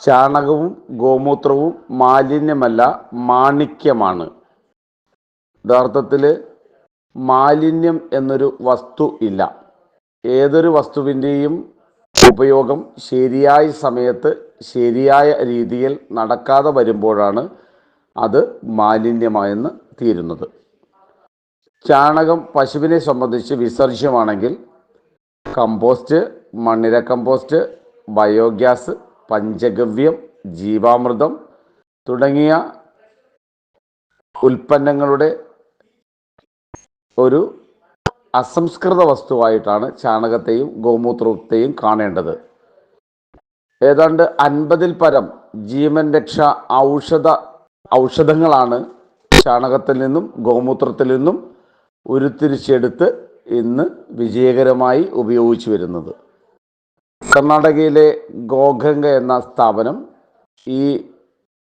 ചാണകവും ഗോമൂത്രവും മാലിന്യമല്ല മാണിക്യമാണ്. യഥാർത്ഥത്തിൽ മാലിന്യം എന്നൊരു വസ്തു ഇല്ല. ഏതൊരു വസ്തുവിന്റെയും ഉപയോഗം ശരിയായ സമയത്ത് ശരിയായ രീതിയിൽ നടക്കാതെ വരുമ്പോഴാണ് അത് മാലിന്യമായെന്ന് തീരുന്നത്. ചാണകം പശുവിനെ സംബന്ധിച്ച് വിസർജ്യമാണെങ്കിൽ കമ്പോസ്റ്റ് മണ്ണിര കമ്പോസ്റ്റ് ബയോഗ്യാസ് പഞ്ചഗവ്യം ജീവാമൃതം തുടങ്ങിയ ഉൽപ്പന്നങ്ങളുടെ ഒരു അസംസ്കൃത വസ്തുവായിട്ടാണ് ചാണകത്തെയും ഗോമൂത്രത്തെയും കാണേണ്ടത്. ഏതാണ്ട് അൻപതിൽ പരം ജീവൻ രക്ഷ ഔഷധ ഔഷധങ്ങളാണ് ചാണകത്തിൽ നിന്നും ഗോമൂത്രത്തിൽ നിന്നും ഉരുത്തിരിച്ചെടുത്ത് ഇന്ന് വിജയകരമായി ഉപയോഗിച്ചു വരുന്നത്. കർണാടകയിലെ ഗോഖങ്ക എന്ന സ്ഥാപനം ഈ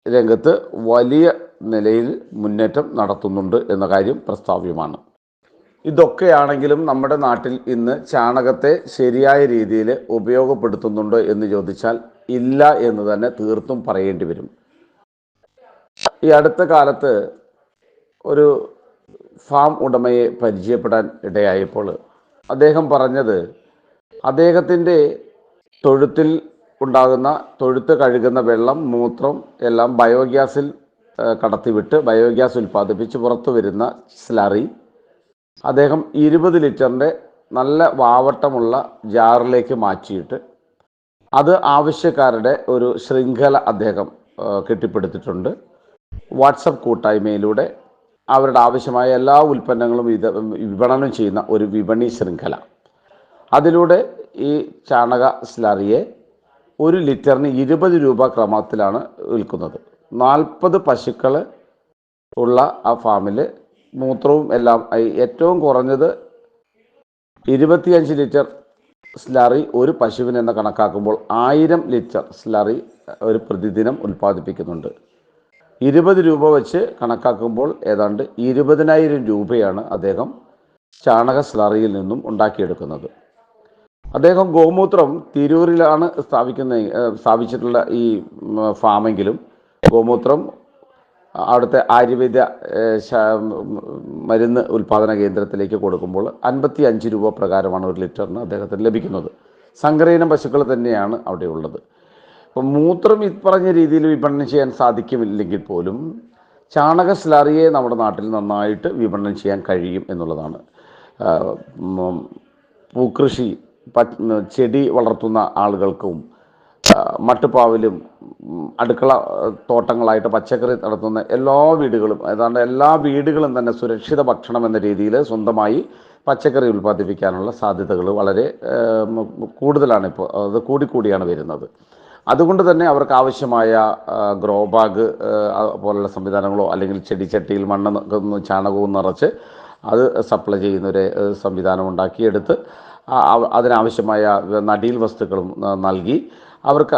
രംഗത്ത് വലിയ നിലയിൽ മുന്നേറ്റം നടത്തുന്നുണ്ട് എന്ന കാര്യം പ്രസ്താവ്യമാണ്. ഇതൊക്കെയാണെങ്കിലും നമ്മുടെ നാട്ടിൽ ഇന്ന് ചാണകത്തെ ശരിയായ രീതിയിൽ ഉപയോഗപ്പെടുത്തുന്നുണ്ടോ എന്ന് ചോദിച്ചാൽ ഇല്ല എന്ന് തന്നെ തീർത്തും പറയേണ്ടി വരും. ഈ അടുത്ത കാലത്ത് ഒരു ഫാം ഉടമയെ പരിചയപ്പെടാൻ ഇടയായപ്പോൾ അദ്ദേഹം പറഞ്ഞത് അദ്ദേഹത്തിന്റെ തൊഴുത്തിൽ ഉണ്ടാകുന്ന തൊഴുത്ത് കഴുകുന്ന വെള്ളം മൂത്രം എല്ലാം ബയോഗ്യാസിൽ കടത്തിവിട്ട് ബയോഗ്യാസ് ഉൽപ്പാദിപ്പിച്ച് പുറത്തു വരുന്ന സ്ലറി. അദ്ദേഹം ഇരുപത് ലിറ്ററിന്റെ നല്ല വാവട്ടമുള്ള ജാറിലേക്ക് മാറ്റിയിട്ട് അത് ആവശ്യക്കാരുടെ ഒരു ശൃംഖല അദ്ദേഹം കെട്ടിപ്പടുത്തിട്ടുണ്ട്. വാട്സപ്പ് കൂട്ടായ്മയിലൂടെ അവരുടെ ആവശ്യമായ എല്ലാ ഉൽപ്പന്നങ്ങളും വിത വിപണനം ചെയ്യുന്ന ഒരു വിപണി ശൃംഖല. അതിലൂടെ ഈ ചാണക സ്ലറിയെ ഒരു ലിറ്ററിന് ഇരുപത് രൂപ ക്രമത്തിലാണ് വിൽക്കുന്നത്. നാൽപ്പത് പശുക്കൾ ഉള്ള ആ ഫാമിൽ മൂത്രവും എല്ലാം ഏറ്റവും കുറഞ്ഞത് ഇരുപത്തിയഞ്ച് ലിറ്റർ സ്ലറി ഒരു പശുവിന് എന്ന് കണക്കാക്കുമ്പോൾ ആയിരം ലിറ്റർ സ്ലറി ഒരു പ്രതിദിനം ഉൽപ്പാദിപ്പിക്കുന്നുണ്ട്. ഇരുപത് രൂപ വെച്ച് കണക്കാക്കുമ്പോൾ ഏതാണ്ട് ഇരുപതിനായിരം രൂപയാണ് അദ്ദേഹം ചാണക സ്ലറിയിൽ നിന്നും ഉണ്ടാക്കിയെടുക്കുന്നത്. അദ്ദേഹം ഗോമൂത്രം തിരൂരിലാണ് സ്ഥാപിക്കുന്ന സ്ഥാപിച്ചിട്ടുള്ള ഈ ഫാമെങ്കിലും ഗോമൂത്രം അവിടുത്തെ ആയുർവേദ മരുന്ന് ഉൽപ്പാദന കേന്ദ്രത്തിലേക്ക് കൊടുക്കുമ്പോൾ അൻപത്തി അഞ്ച് രൂപ പ്രകാരമാണ് ഒരു ലിറ്ററിന് അദ്ദേഹത്തിന് ലഭിക്കുന്നത്. സങ്കരയിനം പശുക്കൾ തന്നെയാണ് അവിടെ ഉള്ളത് അപ്പം മൂത്രം ഈ പറഞ്ഞ രീതിയിൽ വിപണനം ചെയ്യാൻ സാധിക്കുമില്ലെങ്കിൽ പോലും ചാണക സ്ലറിയെ നമ്മുടെ നാട്ടിൽ നന്നായിട്ട് വിപണനം ചെയ്യാൻ കഴിയും എന്നുള്ളതാണ്. പൂക്കൃഷി ചെടി വളർത്തുന്ന ആളുകൾക്കും മട്ടുപ്പാവിലും അടുക്കള തോട്ടങ്ങളായിട്ട് പച്ചക്കറി നടത്തുന്ന എല്ലാ വീടുകളും ഏതാണ്ട് എല്ലാ വീടുകളും തന്നെ സുരക്ഷിത ഭക്ഷണം എന്ന രീതിയിൽ സ്വന്തമായി പച്ചക്കറി ഉൽപ്പാദിപ്പിക്കാനുള്ള സാധ്യതകൾ വളരെ കൂടുതലാണ് ഇപ്പോൾ അത് കൂടിക്കൂടിയാണ് വരുന്നത്. അതുകൊണ്ട് തന്നെ അവർക്ക് ആവശ്യമായ ഗ്രോ ബാഗ് പോലുള്ള സംവിധാനങ്ങളോ അല്ലെങ്കിൽ ചെടിച്ചട്ടിയിൽ മണ്ണ് ചാണകവും നിറച്ച് അത് സപ്ലൈ ചെയ്യുന്നൊരു സംവിധാനം ഉണ്ടാക്കിയെടുത്ത് അതിനാവശ്യമായ നടീൽ വസ്തുക്കളും നൽകി. അവർക്ക്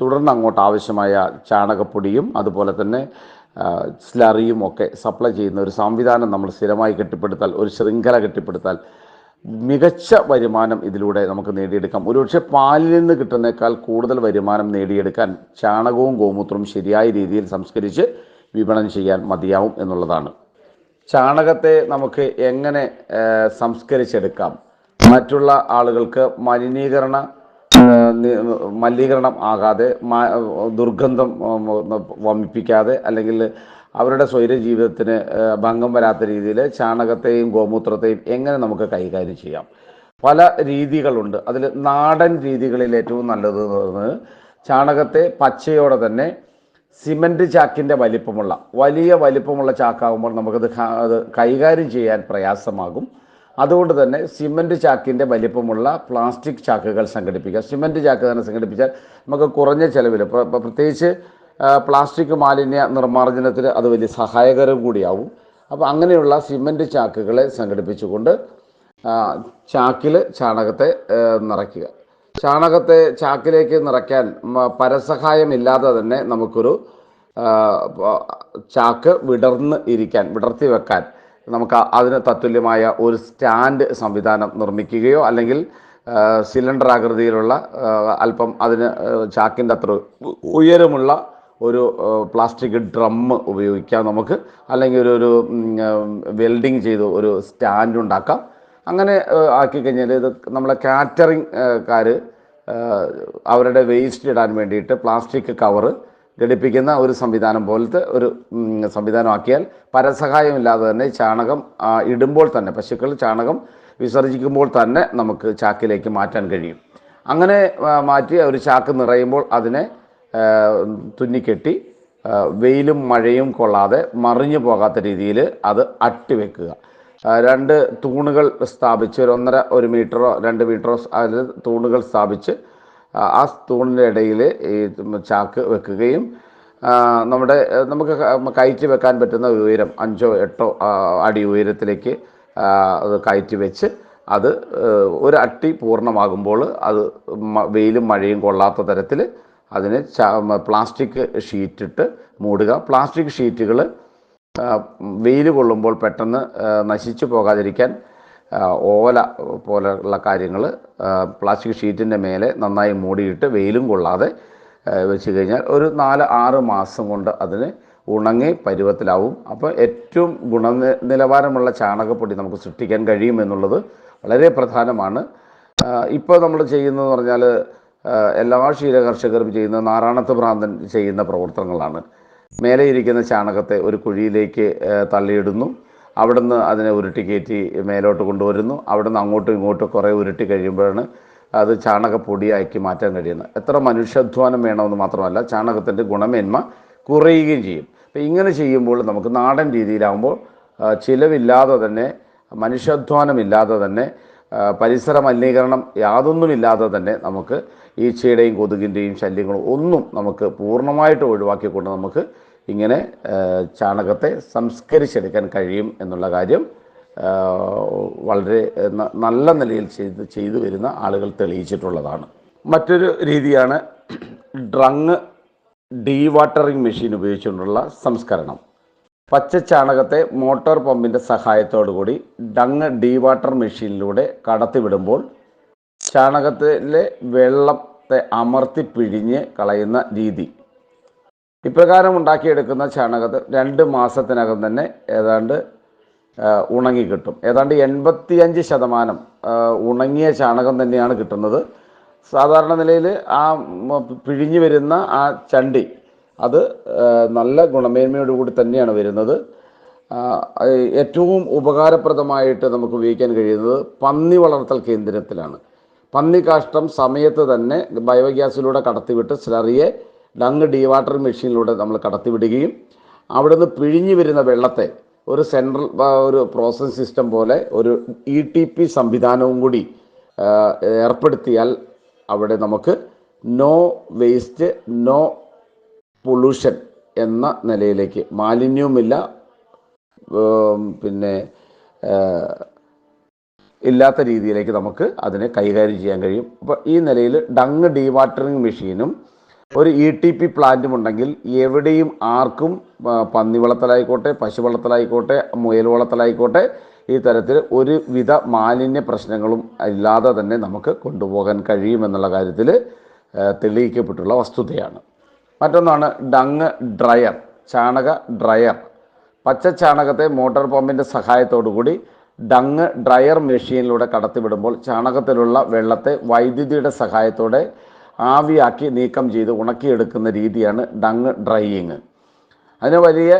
തുടർന്ന് അങ്ങോട്ട് ആവശ്യമായ ചാണകപ്പൊടിയും അതുപോലെ തന്നെ സ്ലറിയും ഒക്കെ സപ്ലൈ ചെയ്യുന്ന ഒരു സംവിധാനം നമ്മൾ സ്ഥിരമായി കെട്ടിപ്പടുത്താൽ ഒരു ശൃംഖല കെട്ടിപ്പടുത്താൽ മികച്ച വരുമാനം ഇതിലൂടെ നമുക്ക് നേടിയെടുക്കാം. ഒരുപക്ഷെ പാലിൽ നിന്ന് കിട്ടുന്നേക്കാൾ കൂടുതൽ വരുമാനം നേടിയെടുക്കാൻ ചാണകവും ഗോമൂത്രവും ശരിയായ രീതിയിൽ സംസ്കരിച്ച് വിപണനം ചെയ്യാൻ മതിയാവും എന്നുള്ളതാണ്. ചാണകത്തെ നമുക്ക് എങ്ങനെ സംസ്കരിച്ചെടുക്കാം? മറ്റുള്ള ആളുകൾക്ക് മലിനീകരണ മലിനീകരണം ആകാതെ ദുർഗന്ധം വമിപ്പിക്കാതെ അല്ലെങ്കിൽ അവരുടെ സ്വൈര്യ ജീവിതത്തിന് ഭംഗം വരാത്ത രീതിയിൽ ചാണകത്തെയും ഗോമൂത്രത്തെയും എങ്ങനെ നമുക്ക് കൈകാര്യം ചെയ്യാം? പല രീതികളുണ്ട്. അതിൽ നാടൻ രീതികളിൽ ഏറ്റവും നല്ലത് എന്ന് പറയുന്നത് ചാണകത്തെ പച്ചയോടെ തന്നെ സിമന്റ് ചാക്കിന്റെ വലിപ്പമുള്ള വലിയ വലിപ്പമുള്ള ചാക്കാകുമ്പോൾ നമുക്കത് അത് കൈകാര്യം ചെയ്യാൻ പ്രയാസമാകും. അതുകൊണ്ട് തന്നെ സിമന്റ് ചാക്കിന്റെ വലിപ്പമുള്ള പ്ലാസ്റ്റിക് ചാക്കുകൾ സംഘടിപ്പിക്കുക. സിമന്റ് ചാക്ക് തന്നെ സംഘടിപ്പിച്ചാൽ നമുക്ക് കുറഞ്ഞ ചിലവിൽ പ്ര- പ്ര- പ്രത്യേകിച്ച് പ്ലാസ്റ്റിക് മാലിന്യ നിർമ്മാർജനത്തിന് അത് വലിയ സഹായകരം കൂടിയാവും. അപ്പോൾ അങ്ങനെയുള്ള സിമന്റ് ചാക്കുകളെ സംഘടിപ്പിച്ചുകൊണ്ട് ചാക്കിൽ ചാണകത്തെ നിറയ്ക്കുക. ചാണകത്തെ ചാക്കിലേക്ക് നിറയ്ക്കാൻ പരസഹായമില്ലാതെ തന്നെ നമുക്കൊരു ചാക്ക് വിടർന്ന് ഇരിക്കാൻ വിടർത്തി വെക്കാൻ നമുക്ക് അതിന് തത്തുല്യമായ ഒരു സ്റ്റാൻഡ് സംവിധാനം നിർമ്മിക്കുകയോ അല്ലെങ്കിൽ സിലിണ്ടർ ആകൃതിയിലുള്ള അല്പം അതിന് ചാക്കിന്റെ അത്ര ഉയരമുള്ള ഒരു പ്ലാസ്റ്റിക് ഡ്രം ഉപയോഗിക്കാം നമുക്ക്. അല്ലെങ്കിൽ ഒരു ഒരു വെൽഡിങ് ചെയ്ത് ഒരു സ്റ്റാൻഡ് ഉണ്ടാക്കാം. അങ്ങനെ ആക്കി കഴിഞ്ഞാൽ ഇത് നമ്മളെ കാറ്ററിംഗ് കാർ അവരുടെ വേസ്റ്റ് ഇടാൻ വേണ്ടിയിട്ട് പ്ലാസ്റ്റിക് കവറ് ഘടിപ്പിക്കുന്ന ഒരു സംവിധാനം പോലത്തെ ഒരു സംവിധാനമാക്കിയാൽ പരസഹായമില്ലാതെ തന്നെ ചാണകം ഇടുമ്പോൾ തന്നെ പശുക്കൾ ചാണകം വിസർജിക്കുമ്പോൾ തന്നെ നമുക്ക് ചാക്കിലേക്ക് മാറ്റാൻ കഴിയും. അങ്ങനെ മാറ്റി ഒരു ചാക്ക് നിറയുമ്പോൾ അതിനെ തുന്നിക്കെട്ടി വെയിലും മഴയും കൊള്ളാതെ മറിഞ്ഞു പോകാത്ത രീതിയിൽ അത് അട്ടിവെക്കുക രണ്ട് തൂണുകൾ സ്ഥാപിച്ച് ഒരു ഒന്നര ഒരു മീറ്ററോ രണ്ട് മീറ്ററോ അതിൽ തൂണുകൾ സ്ഥാപിച്ച് ആ, തൂണിന്റെ ഇടയിൽ ഈ ചാക്ക് വെക്കുകയും നമ്മുടെ നമുക്ക് കയറ്റി വെക്കാൻ പറ്റുന്ന ഉയരം അഞ്ചോ എട്ടോ അടി ഉയരത്തിലേക്ക് അത് കയറ്റി വെച്ച് അത് ഒരു അട്ടി പൂർണമാകുമ്പോൾ അത് വെയിലും മഴയും കൊള്ളാത്ത തരത്തിൽ അതിന് പ്ലാസ്റ്റിക് ഷീറ്റിട്ട് മൂടുക. പ്ലാസ്റ്റിക് ഷീറ്റുകൾ വെയിൽ കൊള്ളുമ്പോൾ പെട്ടെന്ന് നശിച്ചു പോകാതിരിക്കാൻ ഓല പോലെയുള്ള കാര്യങ്ങൾ പ്ലാസ്റ്റിക് ഷീറ്റിന്റെ മേലെ നന്നായി മൂടിയിട്ട് വെയിലും കൊള്ളാതെ വെച്ച് കഴിഞ്ഞാൽ ഒരു നാല് ആറ് മാസം കൊണ്ട് അതിന് ഉണങ്ങി പരുവത്തിലാവും. അപ്പോൾ ഏറ്റവും ഗുണ നിലവാരമുള്ള ചാണകപ്പൊടി നമുക്ക് സൃഷ്ടിക്കാൻ കഴിയും എന്നുള്ളത് വളരെ പ്രധാനമാണ്. ഇപ്പോൾ നമ്മൾ ചെയ്യുന്നതെന്ന് പറഞ്ഞാൽ എല്ലാ ക്ഷീര കർഷകരും ചെയ്യുന്ന നാറാണത്ത് ഭ്രാന്തൻ ചെയ്യുന്ന പ്രവർത്തനങ്ങളാണ്. മേലെ ഇരിക്കുന്ന ചാണകത്തെ ഒരു കുഴിയിലേക്ക് തള്ളിയിടുന്നു. അവിടുന്ന് അതിനെ ഉരുട്ടി കയറ്റി മേലോട്ട് കൊണ്ടുവരുന്നു. അവിടുന്ന് അങ്ങോട്ടും ഇങ്ങോട്ടും കുറേ ഉരുട്ടി കഴിയുമ്പോഴാണ് അത് ചാണകപ്പൊടിയാക്കി മാറ്റാൻ കഴിയുന്നത്. എത്ര മനുഷ്യാധ്വാനം വേണമെന്ന് മാത്രമല്ല ചാണകത്തിന്റെ ഗുണമേന്മ കുറയുകയും ചെയ്യും. അപ്പം ഇങ്ങനെ ചെയ്യുമ്പോൾ നമുക്ക് നാടൻ രീതിയിലാകുമ്പോൾ ചിലവില്ലാതെ തന്നെ മനുഷ്യാധ്വാനമില്ലാതെ തന്നെ പരിസര മലിനീകരണം യാതൊന്നുമില്ലാതെ തന്നെ നമുക്ക് ഈച്ചയുടെയും കൊതുകിന്റെയും ശല്യങ്ങളും ഒന്നും നമുക്ക് പൂർണമായിട്ട് ഒഴിവാക്കിക്കൊണ്ട് നമുക്ക് ഇങ്ങനെ ചാണകത്തെ സംസ്കരിച്ചെടുക്കാൻ കഴിയും എന്നുള്ള കാര്യം വളരെ നല്ല നിലയിൽ ചെയ്ത് ചെയ്തു വരുന്ന ആളുകൾ തെളിയിച്ചിട്ടുള്ളതാണ്. മറ്റൊരു രീതിയാണ് ഡ്രങ് ഡീവാട്ടറിംഗ് മെഷീൻ ഉപയോഗിച്ചുകൊണ്ടുള്ള സംസ്കരണം. പച്ച ചാണകത്തെ മോട്ടോർ പമ്പിന്റെ സഹായത്തോടു കൂടി ഡങ് ഡീവാട്ടർ മെഷീനിലൂടെ കടത്തിവിടുമ്പോൾ ചാണകത്തിലെ വെള്ളത്തെ അമർത്തി പിഴിഞ്ഞ് കളയുന്ന രീതി. ഇപ്രകാരം ഉണ്ടാക്കിയെടുക്കുന്ന ചാണകത്തിൽ രണ്ട് മാസത്തിനകം തന്നെ ഏതാണ്ട് ഉണങ്ങി കിട്ടും. ഏതാണ്ട് എൺപത്തിയഞ്ച് ശതമാനം ഉണങ്ങിയ ചാണകം തന്നെയാണ് കിട്ടുന്നത്. സാധാരണ നിലയിൽ ആ പിഴിഞ്ഞു വരുന്ന ആ ചണ്ടി അത് നല്ല ഗുണമേന്മയോടുകൂടി തന്നെയാണ് വരുന്നത്. ഏറ്റവും ഉപകാരപ്രദമായിട്ട് നമുക്ക് ഉപയോഗിക്കാൻ കഴിയുന്നത് പന്നി വളർത്തൽ കേന്ദ്രത്തിലാണ്. പന്നി കാഷ്ടം സമയത്ത് തന്നെ ബയോഗ്യാസിലൂടെ കടത്തിവിട്ട് സ്ലറിയെ ഡങ് ഡീവാട്ടർ മെഷീനിലൂടെ നമ്മൾ കടത്തിവിടുകയും അവിടുന്ന് പിഴിഞ്ഞു വരുന്ന വെള്ളത്തെ ഒരു സെൻട്രൽ ഒരു പ്രോസസ് സിസ്റ്റം പോലെ ഒരു ഇ ടി പി സംവിധാനവും കൂടി ഏർപ്പെടുത്തിയാൽ അവിടെ നമുക്ക് നോ വേസ്റ്റ് നോ പൊല്യൂഷൻ എന്ന നിലയിലേക്ക് മാലിന്യവുമില്ല പിന്നെ ഇല്ലാത്ത രീതിയിലേക്ക് നമുക്ക് അതിനെ കൈകാര്യം ചെയ്യാൻ കഴിയും. അപ്പോൾ ഈ നിലയിൽ ഡങ് ഡീവാട്ടറിങ് മെഷീനും ഒരു ഇ ടി പി പ്ലാന്റും ഉണ്ടെങ്കിൽ എവിടെയും ആർക്കും പന്നി വളർത്തലായിക്കോട്ടെ പശു വളർത്തലായിക്കോട്ടെ മുയൽ വളർത്തലായിക്കോട്ടെ ഈ തരത്തിൽ ഒരുവിധ മാലിന്യ പ്രശ്നങ്ങളും ഇല്ലാതെ തന്നെ നമുക്ക് കൊണ്ടുപോകാൻ കഴിയുമെന്നുള്ള കാര്യത്തിൽ തെളിയിക്കപ്പെട്ടുള്ള വസ്തുതയാണ്. മറ്റൊന്നാണ് ഡങ് ഡ്രയർ ചാണക ഡ്രയർ പച്ച ചാണകത്തെ മോട്ടോർ പമ്പിന്റെ കൂടി ഡങ് ഡ്രയർ മെഷീനിലൂടെ കടത്തിവിടുമ്പോൾ ചാണകത്തിലുള്ള വെള്ളത്തെ വൈദ്യുതിയുടെ സഹായത്തോടെ ആവിയാക്കി നീക്കം ചെയ്ത് ഉണക്കിയെടുക്കുന്ന രീതിയാണ് ഡങ് ഡ്രൈയിങ്. അതിന് വലിയ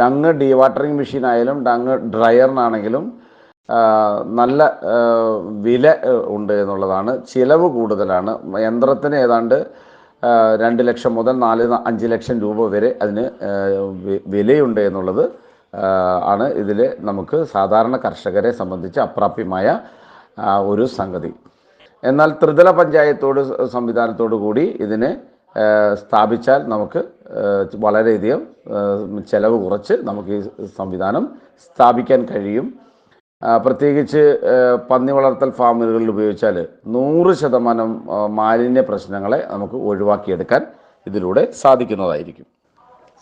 ഡങ് ഡീവാട്ടറിങ് മെഷീൻ ആയാലും ഡങ് ഡ്രയറിനാണെങ്കിലും നല്ല വില ഉണ്ട് എന്നുള്ളതാണ്. ചിലവ് കൂടുതലാണ്. യന്ത്രത്തിന് ഏതാണ്ട് രണ്ട് ലക്ഷം മുതൽ നാല് അഞ്ച് ലക്ഷം രൂപ വരെ അതിന് വിലയുണ്ട് എന്നുള്ളത് ആണ് ഇതിൽ നമുക്ക് സാധാരണ കർഷകരെ സംബന്ധിച്ച് അപ്രാപ്യമായ ഒരു സംഗതി. എന്നാൽ ത്രിതല പഞ്ചായത്തോട് സംവിധാനത്തോടു കൂടി ഇതിനെ സ്ഥാപിച്ചാൽ നമുക്ക് വളരെയധികം ചിലവ് കുറച്ച് നമുക്ക് ഈ സംവിധാനം സ്ഥാപിക്കാൻ കഴിയും. പ്രത്യേകിച്ച് പന്നി വളർത്തൽ ഫാമുകളിൽ ഉപയോഗിച്ചാൽ നൂറ് ശതമാനം മാലിന്യ പ്രശ്നങ്ങളെ നമുക്ക് ഒഴിവാക്കിയെടുക്കാൻ ഇതിലൂടെ സാധിക്കുന്നതായിരിക്കും.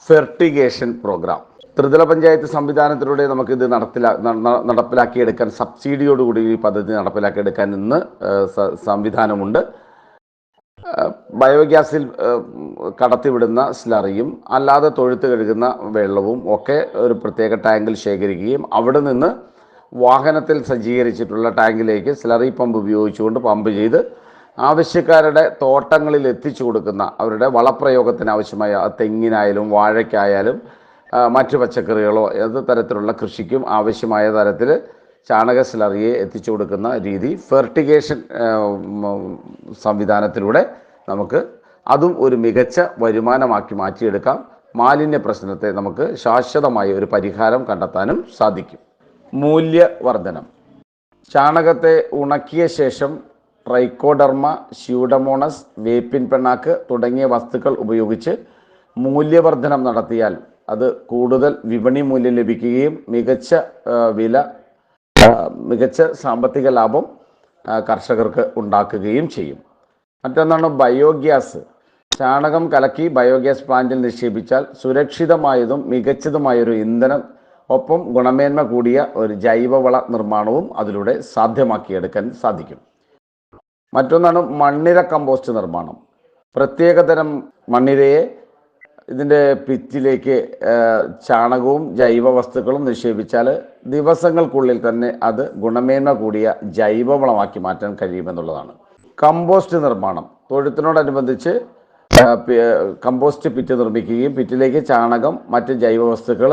Fertigation program. ത്രിതല പഞ്ചായത്ത് സംവിധാനത്തിലൂടെ നമുക്കിത് നടപ്പിലാ നടപ്പിലാക്കിയെടുക്കാൻ സബ്സിഡിയോടുകൂടി ഈ പദ്ധതി നടപ്പിലാക്കിയെടുക്കാൻ ഇന്ന് സംവിധാനമുണ്ട്. ബയോഗ്യാസിൽ കടത്തിവിടുന്ന സ്ലറിയും അല്ലാതെ തൊഴുത്ത് കഴുകുന്ന വെള്ളവും ഒക്കെ ഒരു പ്രത്യേക ടാങ്കിൽ ശേഖരിക്കുകയും അവിടെ നിന്ന് വാഹനത്തിൽ സജ്ജീകരിച്ചിട്ടുള്ള ടാങ്കിലേക്ക് സ്ലറി പമ്പ് ഉപയോഗിച്ചുകൊണ്ട് പമ്പ് ചെയ്ത് ആവശ്യക്കാരുടെ തോട്ടങ്ങളിൽ എത്തിച്ചു കൊടുക്കുന്ന അവരുടെ വളപ്രയോഗത്തിന് ആവശ്യമായ തെങ്ങിനായാലും വാഴയ്ക്കായാലും മറ്റു പച്ചക്കറികളോ ഏത് തരത്തിലുള്ള കൃഷിക്കും ആവശ്യമായ തരത്തിൽ ചാണക സ്ലറിയെ എത്തിച്ചു കൊടുക്കുന്ന രീതി ഫെർട്ടിഗേഷൻ സംവിധാനത്തിലൂടെ നമുക്ക് അതും ഒരു മികച്ച വരുമാനമാക്കി മാറ്റിയെടുക്കാം. മാലിന്യ പ്രശ്നത്തെ നമുക്ക് ശാശ്വതമായ ഒരു പരിഹാരം കണ്ടെത്താനും സാധിക്കും. മൂല്യവർധനം ചാണകത്തെ ഉണക്കിയ ശേഷം ട്രൈക്കോഡർമ സ്യൂഡമോണസ് വേപ്പിൻ പെണ്ണാക്ക് തുടങ്ങിയ വസ്തുക്കൾ ഉപയോഗിച്ച് മൂല്യവർധനം നടത്തിയാൽ അത് കൂടുതൽ വിപണി മൂല്യം ലഭിക്കുകയും മികച്ച വില മികച്ച സാമ്പത്തിക ലാഭം കർഷകർക്ക് ഉണ്ടാക്കുകയും ചെയ്യും. മറ്റൊന്നാണ് ബയോഗ്യാസ്. ചാണകം കലക്കി ബയോഗ്യാസ് പ്ലാന്റിൽ നിക്ഷേപിച്ചാൽ സുരക്ഷിതമായതും മികച്ചതുമായൊരു ഇന്ധനം ഒപ്പം ഗുണമേന്മ കൂടിയ ഒരു ജൈവവള നിർമ്മാണവും അതിലൂടെ സാധ്യമാക്കിയെടുക്കാൻ സാധിക്കും. മറ്റൊന്നാണ് മണ്ണിര കമ്പോസ്റ്റ് നിർമ്മാണം. പ്രത്യേകതരം മണ്ണിരയെ ഇതിന്റെ പിറ്റിലേക്ക് ചാണകവും ജൈവ വസ്തുക്കളും നിക്ഷേപിച്ചാൽ ദിവസങ്ങൾക്കുള്ളിൽ തന്നെ അത് ഗുണമേന്മ കൂടിയ ജൈവവളമാക്കി മാറ്റാൻ കഴിയുമെന്നുള്ളതാണ്. കമ്പോസ്റ്റ് നിർമ്മാണം. തൊഴുത്തിനോടനുബന്ധിച്ച് കമ്പോസ്റ്റ് പിറ്റ് നിർമ്മിക്കുകയും പിറ്റിലേക്ക് ചാണകം മറ്റ് ജൈവ വസ്തുക്കൾ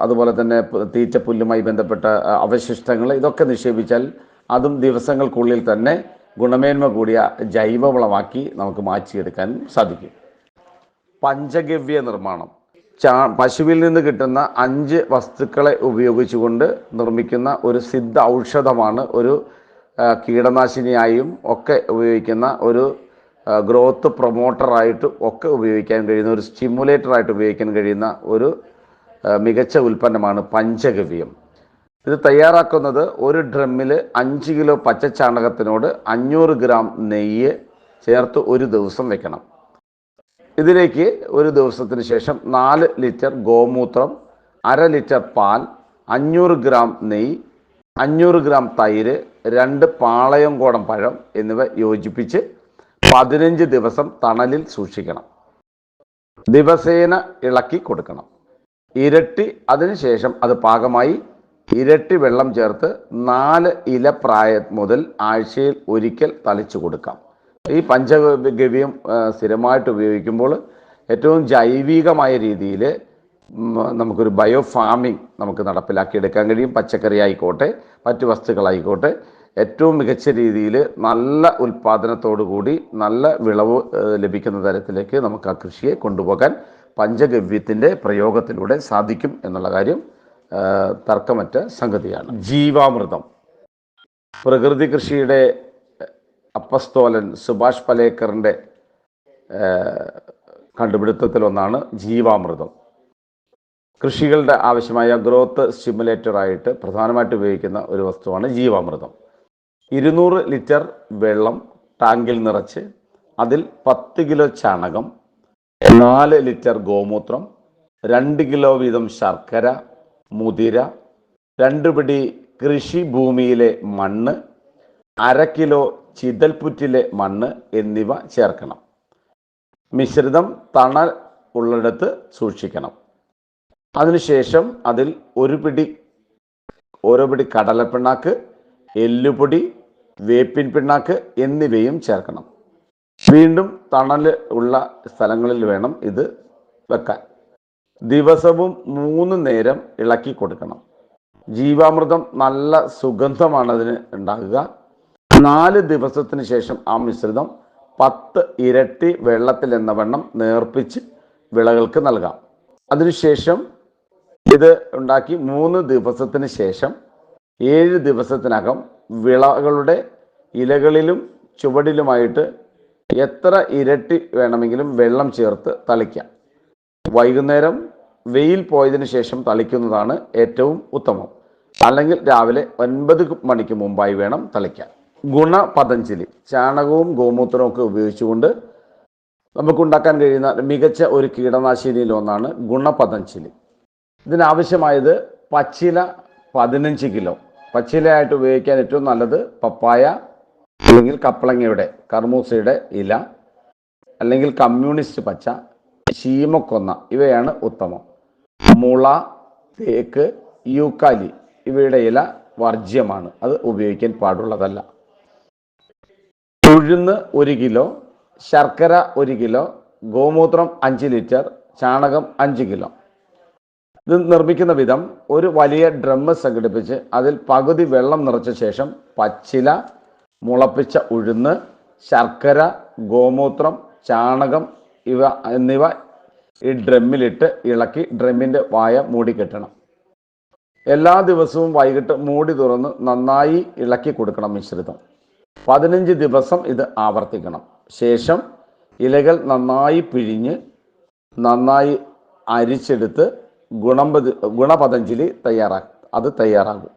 അതുപോലെ തന്നെ പ്- തീറ്റ പുല്ലുമായി ബന്ധപ്പെട്ട അവശിഷ്ടങ്ങൾ ഇതൊക്കെ നിക്ഷേപിച്ചാൽ അതും ദിവസങ്ങൾക്കുള്ളിൽ തന്നെ ഗുണമേന്മ കൂടിയ ജൈവവളമാക്കി നമുക്ക് മാറ്റിയെടുക്കാൻ സാധിക്കും. പഞ്ചഗവ്യ നിർമ്മാണം. ചാ പശുവിൽ നിന്ന് കിട്ടുന്ന അഞ്ച് വസ്തുക്കളെ ഉപയോഗിച്ചുകൊണ്ട് നിർമ്മിക്കുന്ന ഒരു സിദ്ധ ഔഷധമാണ് ഒരു കീടനാശിനിയായും ഒക്കെ ഉപയോഗിക്കുന്ന ഒരു ഗ്രോത്ത് പ്രൊമോട്ടറായിട്ടും ഒക്കെ ഉപയോഗിക്കാൻ കഴിയുന്ന ഒരു സ്റ്റിമുലേറ്ററായിട്ട് ഉപയോഗിക്കാൻ കഴിയുന്ന ഒരു മികച്ച ഉൽപ്പന്നമാണ് പഞ്ചഗവ്യം. ഇത് തയ്യാറാക്കുന്നത് ഒരു ഡ്രമ്മിൽ അഞ്ച് കിലോ പച്ചച്ചാണകത്തിനോട് അഞ്ഞൂറ് ഗ്രാം നെയ്യ് ചേർത്ത് ഒരു ദിവസം വെക്കണം. ഇതിലേക്ക് ഒരു ദിവസത്തിന് ശേഷം നാല് ലിറ്റർ ഗോമൂത്രം അര ലിറ്റർ പാൽ അഞ്ഞൂറ് ഗ്രാം നെയ്യ് അഞ്ഞൂറ് ഗ്രാം തൈര് രണ്ട് പാളയംകോടൻ പഴം എന്നിവ യോജിപ്പിച്ച് പതിനഞ്ച് ദിവസം തണലിൽ സൂക്ഷിക്കണം. ദിവസേന ഇളക്കി കൊടുക്കണം. ഇരട്ടി അതിനുശേഷം അത് പാകമായി ഇരട്ടി വെള്ളം ചേർത്ത് നാല് ഇല പ്രായം മുതൽ ആഴ്ചയിൽ ഒരിക്കൽ തളിച്ചു കൊടുക്കാം. ഈ പഞ്ചഗവ്യം സ്ഥിരമായിട്ട് ഉപയോഗിക്കുമ്പോൾ ഏറ്റവും ജൈവികമായ രീതിയിൽ നമുക്കൊരു ബയോ ഫാമിംഗ് നമുക്ക് നടപ്പിലാക്കിയെടുക്കാൻ കഴിയും. പച്ചക്കറി ആയിക്കോട്ടെ മറ്റു വസ്തുക്കളായിക്കോട്ടെ ഏറ്റവും മികച്ച രീതിയിൽ നല്ല ഉൽപ്പാദനത്തോടു കൂടി നല്ല വിളവ് ലഭിക്കുന്ന തരത്തിലേക്ക് നമുക്ക് ആ കൃഷിയെ കൊണ്ടുപോകാൻ പഞ്ചഗവ്യത്തിന്റെ പ്രയോഗത്തിലൂടെ സാധിക്കും എന്നുള്ള കാര്യം തർക്കമറ്റ സംഗതിയാണ്. ജീവാമൃതം. പ്രകൃതി കൃഷിയുടെ അപ്പസ്തോലൻ സുഭാഷ് പലേക്കറിന്റെ കണ്ടുപിടുത്തത്തിലൊന്നാണ് ജീവാമൃതം. കൃഷികളുടെ ആവശ്യമായ ഗ്രോത്ത് സ്റ്റിമുലേറ്ററായിട്ട് പ്രധാനമായിട്ട് ഉപയോഗിക്കുന്ന ഒരു വസ്തുവാണ് ജീവാമൃതം. ഇരുന്നൂറ് ലിറ്റർ വെള്ളം ടാങ്കിൽ നിറച്ച് അതിൽ പത്ത് കിലോ ചാണകം നാല് ലിറ്റർ ഗോമൂത്രം രണ്ട് കിലോ വീതം ശർക്കര മുതിര രണ്ട് പിടി കൃഷിഭൂമിയിലെ മണ്ണ് അര കിലോ ചിതൽപുറ്റിലെ മണ്ണ് എന്നിവ ചേർക്കണം. മിശ്രിതം തണൽ ഉള്ളിടത്ത് സൂക്ഷിക്കണം. അതിനുശേഷം അതിൽ ഒരു പിടി ഓരോ പിടി കടലപ്പിണ്ണാക്ക് എല്ലുപൊടി വേപ്പിൻ പിണ്ണാക്ക് എന്നിവയും ചേർക്കണം. വീണ്ടും തണൽ ഉള്ള സ്ഥലങ്ങളിൽ വേണം ഇത് വെക്കാൻ. ദിവസവും മൂന്ന് നേരം ഇളക്കി കൊടുക്കണം. ജീവാമൃതം നല്ല സുഗന്ധമാണ് അതിന് ഉണ്ടാകുക. നാല് ദിവസത്തിന് ശേഷം ആ മിശ്രിതം പത്ത് ഇരട്ടി വെള്ളത്തിൽ എന്ന വണ്ണം നേർപ്പിച്ച് വിളകൾക്ക് നൽകാം. അതിനുശേഷം ഇത് ഉണ്ടാക്കി മൂന്ന് ദിവസത്തിന് ശേഷം ഏഴ് ദിവസത്തിനകം വിളകളുടെ ഇലകളിലും ചുവടിലുമായിട്ട് എത്ര ഇരട്ടി വേണമെങ്കിലും വെള്ളം ചേർത്ത് തളിക്കാം. വൈകുന്നേരം വെയിൽ പോയതിനു ശേഷം തളിക്കുന്നതാണ് ഏറ്റവും ഉത്തമം. അല്ലെങ്കിൽ രാവിലെ ഒൻപത് മണിക്ക് മുമ്പായി വേണം തളിക്കാൻ. ഗുണപതഞ്ജലി ചാണകവും ഗോമൂത്രവും ഒക്കെ ഉപയോഗിച്ചുകൊണ്ട് നമുക്കുണ്ടാക്കാൻ കഴിയുന്ന മികച്ച ഒരു കീടനാശിനിയിൽ ഒന്നാണ് ഗുണപതഞ്ജലി. ഇതിനാവശ്യമായത് പച്ചില പതിനഞ്ച് കിലോ. പച്ചിലയായിട്ട് ഉപയോഗിക്കാൻ ഏറ്റവും നല്ലത് പപ്പായ അല്ലെങ്കിൽ കപ്പളങ്ങയുടെ കർമൂസയുടെ ഇല അല്ലെങ്കിൽ കമ്മ്യൂണിസ്റ്റ് പച്ച ശീമക്കൊന്ന ഇവയാണ് ഉത്തമം. മുള തേക്ക് യൂക്കാലി ഇവയുടെ ഇല വർജ്യമാണ്. അത് ഉപയോഗിക്കാൻ പാടുള്ളതല്ല. ഉഴുന്ന് ഒരു കിലോ ശർക്കര ഒരു കിലോ ഗോമൂത്രം അഞ്ച് ലിറ്റർ ചാണകം അഞ്ച് കിലോ. ഇത് നിർമ്മിക്കുന്ന വിധം ഒരു വലിയ ഡ്രമ്മ് സംഘടിപ്പിച്ച് അതിൽ പകുതി വെള്ളം നിറച്ച ശേഷം പച്ചില മുളപ്പിച്ച ഉഴുന്ന് ശർക്കര ഗോമൂത്രം ചാണകം ഇവ എന്നിവ ഈ ഡ്രമ്മിലിട്ട് ഇളക്കി ഡ്രമ്മിന്റെ വായ മൂടിക്കെട്ടണം എല്ലാ ദിവസവും വൈകിട്ട് മൂടി തുറന്ന് നന്നായി ഇളക്കി കൊടുക്കണം മിശ്രിതം. പതിനഞ്ച് ദിവസം ഇത് ആവർത്തിക്കണം. ശേഷം ഇലകൾ നന്നായി പിഴിഞ്ഞ് നന്നായി അരിച്ചെടുത്ത് ഗുണപതി ഗുണപതഞ്ജലി തയ്യാറാ അത് തയ്യാറാകും.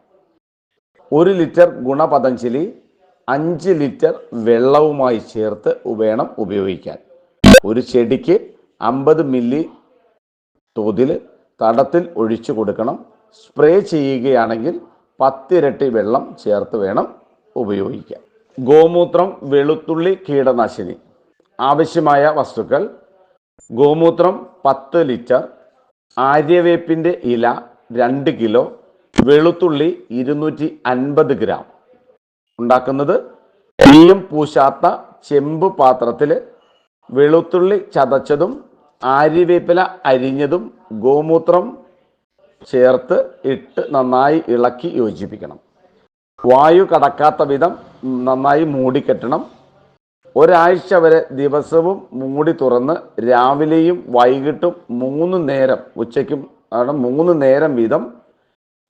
ഒരു ലിറ്റർ ഗുണപതഞ്ജലി അഞ്ച് ലിറ്റർ വെള്ളവുമായി ചേർത്ത് വേണം ഉപയോഗിക്കാൻ. ഒരു ചെടിക്ക് അമ്പത് മില്ലി തോതിൽ തടത്തിൽ ഒഴിച്ചു കൊടുക്കണം. സ്പ്രേ ചെയ്യുകയാണെങ്കിൽ പത്തിരട്ടി വെള്ളം ചേർത്ത് വേണം ഉപയോഗിക്കാൻ. ഗോമൂത്രം വെളുത്തുള്ളി കീടനാശിനി. ആവശ്യമായ വസ്തുക്കൾ. ഗോമൂത്രം പത്ത് ലിറ്റർ. ആര്യവേപ്പിന്റെ ഇല രണ്ട് കിലോ. വെളുത്തുള്ളി ഇരുന്നൂറ്റി അൻപത് ഗ്രാം. ഉണ്ടാക്കുന്നത് തീയും പൂശാത്ത ചെമ്പ് പാത്രത്തിൽ. വെളുത്തുള്ളി ചതച്ചതും ആര്യവേപ്പില അരിഞ്ഞതും ഗോമൂത്രം ചേർത്ത് ഇട്ട് നന്നായി ഇളക്കി യോജിപ്പിക്കണം. വായു കടക്കാത്ത വിധം നന്നായി മൂടിക്കെട്ടണം. ഒരാഴ്ച വരെ ദിവസവും മൂടി തുറന്ന് രാവിലെയും വൈകിട്ടും മൂന്ന് നേരം ഉച്ചയ്ക്കും ആണ് മൂന്ന് നേരം വീതം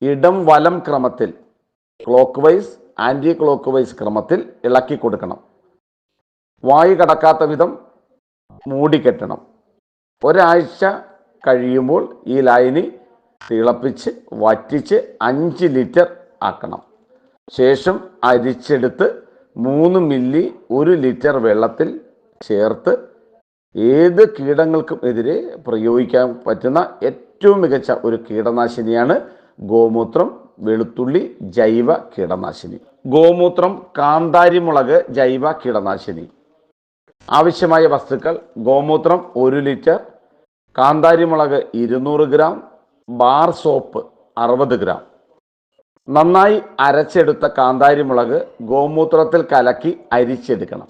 ഇടം വലം ക്രമത്തിൽ clockwise anticlockwise ക്രമത്തിൽ ഇളക്കി കൊടുക്കണം. വായു കടക്കാത്ത വിധം മൂടിക്കെട്ടണം. ഒരാഴ്ച കഴിയുമ്പോൾ ഈ ലൈനി തിളപ്പിച്ച് വറ്റിച്ച് അഞ്ച് ലിറ്റർ ആക്കണം. ശേഷം അരിച്ചെടുത്ത് മൂന്ന് മില്ലി ഒരു ലിറ്റർ വെള്ളത്തിൽ ചേർത്ത് ഏത് കീടങ്ങൾക്കും എതിരെ പ്രയോഗിക്കാൻ പറ്റുന്ന ഏറ്റവും മികച്ച ഒരു കീടനാശിനിയാണ് ഗോമൂത്രം വെളുത്തുള്ളി ജൈവ കീടനാശിനി. ഗോമൂത്രം കാന്താരിമുളക് ജൈവ കീടനാശിനി. ആവശ്യമായ വസ്തുക്കൾ ഗോമൂത്രം ഒരു ലിറ്റർ കാന്താരിമുളക് ഇരുന്നൂറ് ഗ്രാം ബാർ സോപ്പ് അറുപത് ഗ്രാം. നന്നായി അരച്ചെടുത്ത കാന്താരിമുളക് ഗോമൂത്രത്തിൽ കലക്കി അരിച്ചെടുക്കണം.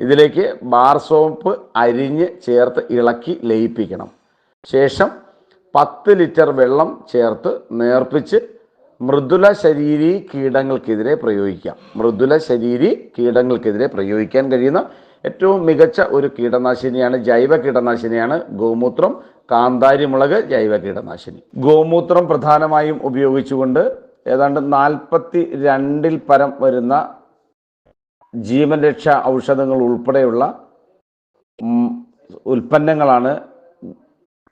ഇതിലേക്ക് ബാർ സോപ്പ് അരിഞ്ഞ് ചേർത്ത് ഇളക്കി ലയിപ്പിക്കണം. ശേഷം പത്ത് ലിറ്റർ വെള്ളം ചേർത്ത് നേർപ്പിച്ച് മൃദുല ശരീരി കീടങ്ങൾക്കെതിരെ പ്രയോഗിക്കാം. മൃദുല ശരീരി കീടങ്ങൾക്കെതിരെ പ്രയോഗിക്കാൻ കഴിയുന്ന ഏറ്റവും മികച്ച ഒരു കീടനാശിനിയാണ് ജൈവ കീടനാശിനിയാണ് ഗോമൂത്രം. കാന്താരിമുളക് ജൈവ കീടനാശിനി. ഗോമൂത്രം പ്രധാനമായും ഉപയോഗിച്ചുകൊണ്ട് ഏതാണ്ട് നാൽപ്പത്തി രണ്ടിൽ പരം വരുന്ന ജീവൻ രക്ഷാ ഔഷധങ്ങൾ ഉൾപ്പെടെയുള്ള ഉൽപ്പന്നങ്ങളാണ്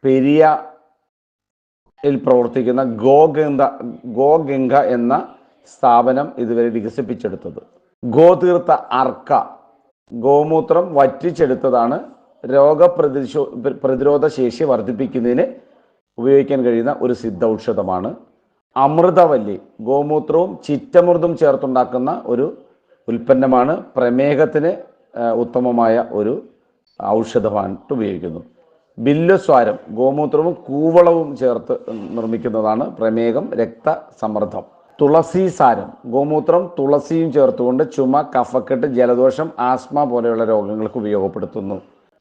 പെരിയ പ്രവർത്തിക്കുന്ന ഗോഗംഗ ഗോഗംഗ എന്ന സ്ഥാപനം ഇതുവരെ വികസിപ്പിച്ചെടുത്തത്. ഗോതീർത്ത അർക്ക ഗോമൂത്രം വറ്റിച്ചെടുത്തതാണ് രോഗപ്രതിശോ പ്രതിരോധ ശേഷി വർദ്ധിപ്പിക്കുന്നതിന് ഉപയോഗിക്കാൻ കഴിയുന്ന ഒരു സിദ്ധ ഔഷധമാണ് അമൃതവല്ലി ഗോമൂത്രവും ചിറ്റമൃതും ചേർത്തുണ്ടാക്കുന്ന ഒരു ഉൽപ്പന്നമാണ് പ്രമേഹത്തിന് ഉത്തമമായ ഒരു ഔഷധമായിട്ട് ഉപയോഗിക്കുന്നു. ബില്ലുസ്വാരം ഗോമൂത്രവും കൂവളവും ചേർത്ത് നിർമ്മിക്കുന്നതാണ് പ്രമേഹം രക്തസമ്മർദ്ദം. തുളസി സാരം ഗോമൂത്രം തുളസിയും ചേർത്തുകൊണ്ട് ചുമ കഫക്കെട്ട് ജലദോഷം ആസ്മ പോലെയുള്ള രോഗങ്ങൾക്ക് ഉപയോഗപ്പെടുത്തുന്നു.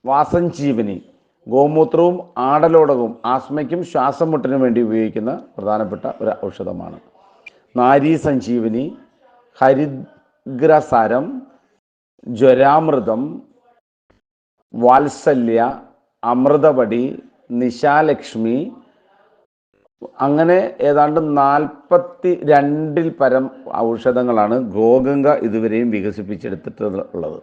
വാസഞ്ജീവനി ഗോമൂത്രവും ആടലോടകവും ആസ്മയ്ക്കും ശ്വാസമുട്ടിനും വേണ്ടി ഉപയോഗിക്കുന്ന പ്രധാനപ്പെട്ട ഒരു ഔഷധമാണ്. നാരീ സഞ്ജീവനി ഹരിഗ്രസാരം ജ്വരാമൃതം വാത്സല്യ അമൃതപടി നിശാലക്ഷ്മി അങ്ങനെ ഏതാണ്ട് നാൽപ്പത്തി രണ്ടിൽ പരം ഔഷധങ്ങളാണ് ഗോഗംഗ ഇതുവരെയും വികസിപ്പിച്ചെടുത്തിട്ടുള്ളത്.